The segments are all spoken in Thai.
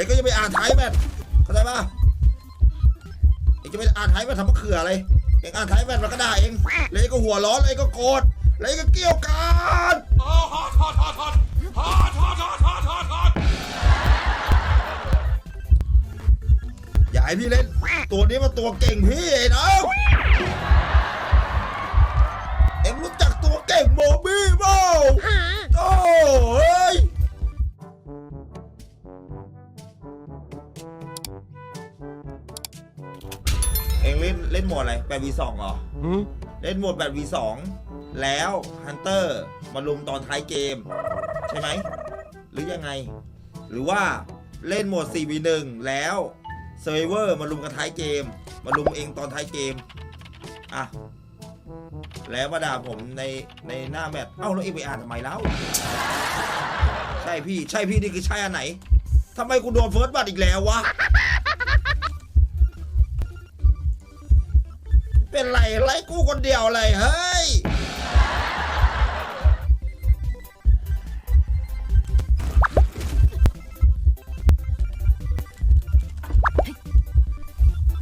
องก็จะไปอ่านท้ายแมทเข้าใจปะเองจะไปอ่านท้ายแมททำมะเขืออะไรเองอ่านท้ายแมทมันก็ได่าเองแล้วเองก็หัวร้อนแล้วเองก็โกรธแล้วเองก็เกี่ยวกันโอ้ฮอตฮอตฮอตฮอตฮอตฮอตฮอตฮอตฮอตฮอตอย่าให้พี่เล่น ตัวนี้มันตัวเก่งพี่ไอ้น้อง เอ็งเล่นเล่นโหมดอะไรแบบ V2 เหรอเล่นโหมดแบบ V2 แล้วฮันเตอร์มาลุมตอนท้ายเกม ใช่ไหม หรือยังไง หรือว่าเล่นโหมด 4v1 แล้วเซอร์เวอร์มาลุมกันท้ายเกม มาลุมเองตอนท้ายเกม อะ แล้วมาด่าผมในในหน้าแมทเอ้าแล้วเองไปอ่านทำไมแล้ว ใช่พี่ ใช่พี่นี่คือใช่อันไหนทำไมกูโดนเฟิร์สบัตอีกแล้ววะ เป็นไรไล่กูคนเดียวเลยเฮ้ย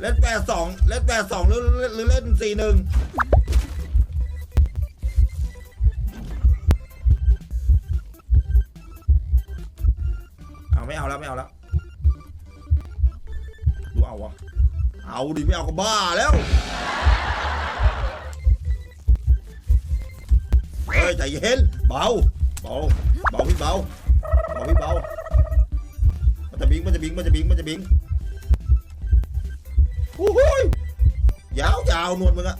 เล่นแปดสองเล่นแปดสองหรือหรือเล่นสี่หนึ่งเอาไม่เอาแล้วไม่เอาแล้วดูเอาวะเอาดิไม่เอาก็บ้าแล้ว ฮ้ยใจเย็นเบาเบาเบาพี่เบาเบาพี่เบามันจะบิงมันจะบิงมันจะบิงมันจะบิงโอ้โหยยาวยาวนวลมึงอะ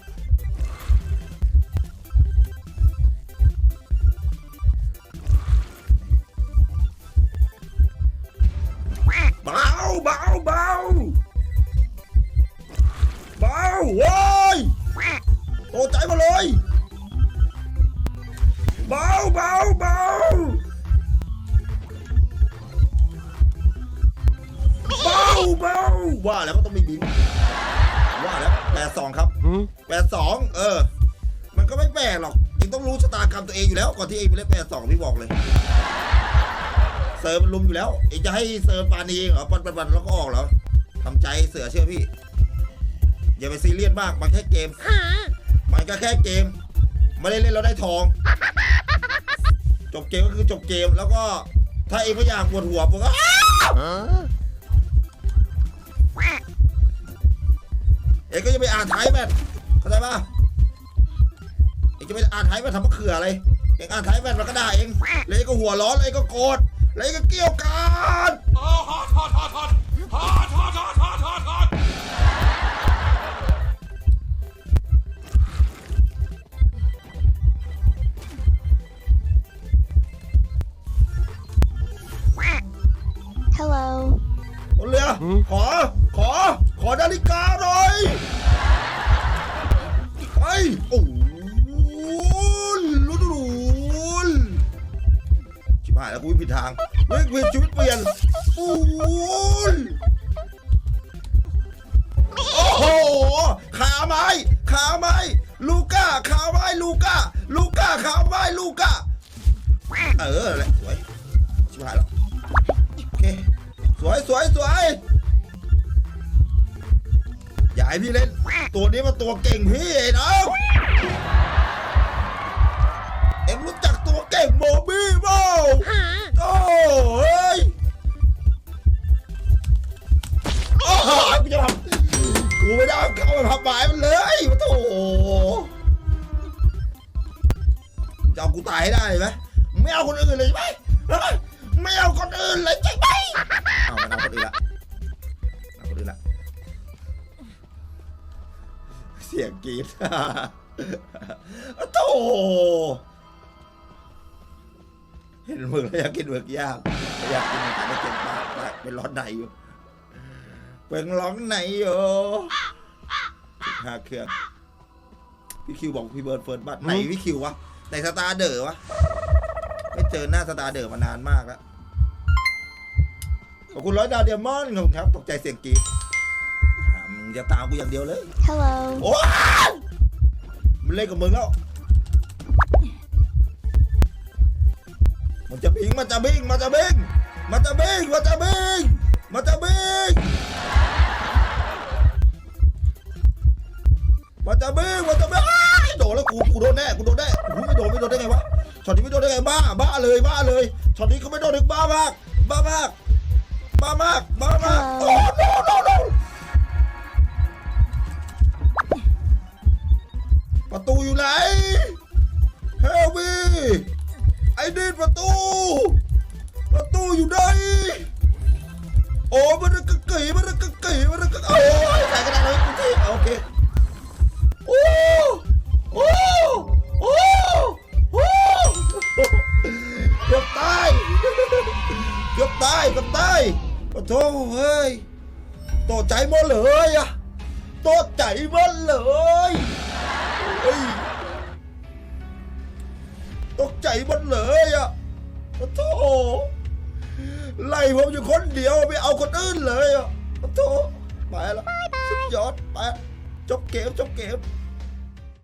แล้วก็ต้องมีบินว่าแล้วแปดสองครับแปดสองเออ มันก็ไม่แปลกหรอกเองต้องรู้ชะตากรรมตัวเองอยู่แล้วก่อนที่เองไปเล่นแปดสองพี่บอกเลยเซิร์ฟมันลุมอยู่แล้วเองจะให้เซิร์ฟปานีเองเหรอปันปันปันแล้วก็ออกเหรอทำใจเสือเชื่อพี่ อย่าไปซีเรียสมากมันแค่เกมมันก็แค่เกมไม่ได้เล่นแล้วได้ทอง จบเกมก็คือจบเกมแล้วก็ถ้าเองไม่อยากปวดหัวผมก็ องก็จะไปอ่านท้ายแมทเข้าใจปะเองจะไปอ่านท้ายแมททำมะเขืออะไรเองอ่านท้ายแมทมันก็ได่าเองแล้วเองก็หัวร้อนแล้วเองก็โกรธแล้วเองก็เกี่ยวกันโอ้ฮอตฮอตฮอตฮอตฮอตฮอตฮอตฮอตฮอตฮอต Hello. บนเรือขอขอ ขอนาฬิกาหน่อยไปโอ้ลุ้นลุ้นชิบหายแล้วกูวิ่ผิดทางเฮ้ยเปลี่ยนชีวิตเปลี่ยนโอ้โหโอ้โห ขาไม้ ขาไม้ ลูก้า ขาไม้ ลูก้า ลูก้า ขาไม้ ลูก้า เออแหละสวย ชิบหายแล้ว โอเค สวยสวยสวย อย่าให้พี่เล่น ตัวนี้มันตัวเก่งพี่ไอ้น้องเอ็งรู้จักตัวเก่งโมบี้เปล่าโอ้เฮ้ยโอ้โหกูจะทำกูไม่ได้เอาเข้าไปพับหมายมันเลยมาโถจะเอากูตายให้ได้ไหมไม่เอาคนอื่นเลยใช่ไหมเฮ้ย เสียงกรีดโธ่เห็นมึงแล้วอยากกินเมือกย่างอยากกินแต่ไม่เจ็บปากปากเป็นร้อนในอยู่เป็นร้อนในอยู่สิบห้าเครื่องพี่คิวบอกพี่เบิร์ดเฟิร์สบัตไหนพี่คิววะไหนสตาร์เดอร์วะไม่เจอหน้าสตาร์เดอร์มานานมากแล้วขอบคุณร้อยดาวเดียมอนด์ขอบคุณครับตกใจเสียงกรีดอ่า มึงจะตามกูอย่างเดียวเลย Hello. โอ้ยมันเล่นกับมึงแล้ว มันจะบิงมันจะบิงมันจะบิงมันจะบิงมันจะบิงมันจะบิงมันจะบิงมันจะบิงอ้ายโดนแล้วกูกูโดนแน่กูโดนแน่กูไม่โดนไม่โดนได้ไงวะช็อตนี้ไม่โดนได้ไงบ้าบ้าเลยบ้าเลยช็อตนี้เขาไม่โดนถึงบ้ามากบ้ามากบ้ามากบ้ามากโอ้โนโนโน ประตูอยู่ไหนเฮลวีไอ้ดินประตู ประตูอยู่ไหนโอ้มันกระกี่มันกระกี่มันกระโอ้ยใส่กระดาษเลยกูทีโอเคโอ้โอ้โอ้โอ้เกือบตายเกือบตายเกือบตายโอ้โธ่เฮ้ยตกใจหมดเลยอะตกใจหมดเลย เฮ้ยตกใจหมดเลยอะโอ้โธ่ไล่ผมอยู่คนเดียวไม่เอาคนอื่นเลยอะโอ้โธ่ไปแล้วสุดยอดไปจบเกมจบเกม